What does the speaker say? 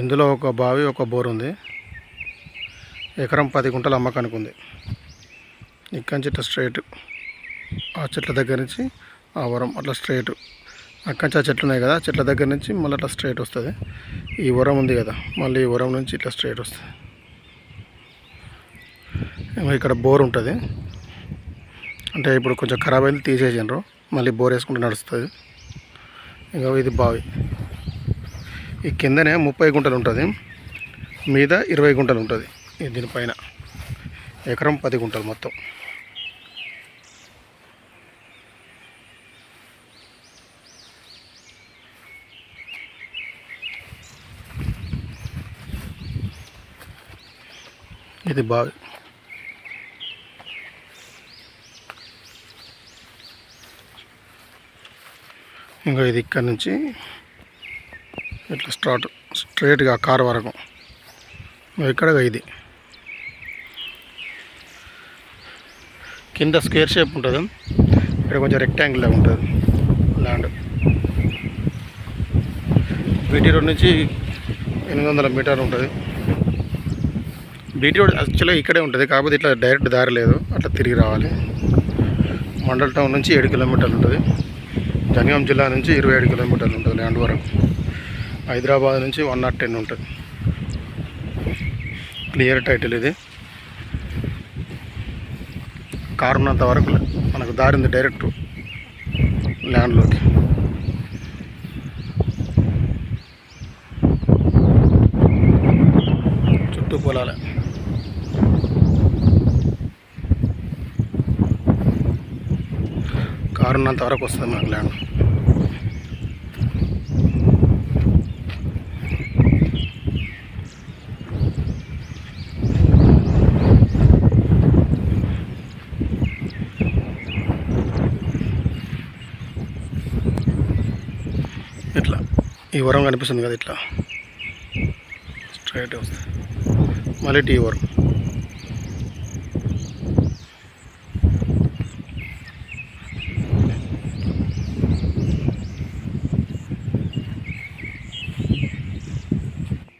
ఇందులో ఒక బావి ఒక బోర్ ఉంది. ఎకరం పది గుంటలు అమ్మకానికి ఉంది. ఇక్కడి నుంచి ఇట్లా స్ట్రైట్ ఆ చెట్ల దగ్గర నుంచి ఆ వరం అట్లా స్ట్రైట్ అక్కడి నుంచి ఆ చెట్లు ఉన్నాయి కదా చెట్ల దగ్గర నుంచి మళ్ళీ అట్లా స్ట్రైట్ వస్తుంది. ఈ వరం ఉంది కదా మళ్ళీ ఈ వరం నుంచి ఇట్లా స్ట్రైట్ వస్తుంది. ఇక్కడ బోర్ ఉంటుంది. అంటే ఇప్పుడు కొంచెం ఖరాబ్ అయింది తీసేసిండ్రు మళ్ళీ బోర్ వేసుకుంటే నడుస్తుంది. ఇంకా ఇది బావి. ఈ కిందనే ముప్పై గుంటలు ఉంటుంది. మీద ఇరవై గుంటలు ఉంటుంది. దీనిపైన ఎకరం పది గుంటలు మొత్తం. ఇది బావి ఇంకా ఇది ఇక్కడ నుంచి ఇట్లా స్టార్ట్? స్ట్రైట్గా కార్ వరకు. ఇక్కడ ఇది? కింద స్క్వేర్ షేప్ ఉంటుంది. ఇక్కడ కొంచెం రెక్టాంగిల్ ఉంటుంది. ల్యాండ్ బీటీ రోడ్ నుంచి ఎనిమిది వందల మీటర్ ఉంటుంది. బీటీ రోడ్ యాక్చువల్గా ఇక్కడే ఉంటుంది. కాకపోతే ఇట్లా డైరెక్ట్ దారి లేదు. అట్లా తిరిగి రావాలి. మండల్ టౌన్ నుంచి ఏడు కిలోమీటర్లు ఉంటుంది. జనగాం జిల్లా నుంచి ఇరవై ఏడు కిలోమీటర్లు ఉంటుంది ల్యాండ్ వరకు. హైదరాబాద్ నుంచి వన్ నాట్ టెన్ ఉంటుంది. క్లియర్ టైటిల్ ఇది. కారు ఉన్నంత వరకు మనకు దారి ఉంది డైరెక్ట్ ల్యాండ్లోకి చుట్టూ పొలాలే. కారు ఉన్నంత వరకు వస్తుంది మనకు ల్యాండ్ ఇట్లా. ఈ వరం కనిపిస్తుంది కదా ఇట్లా. స్ట్రైట్ వస్తుంది. మళ్ళీ టీ వరం.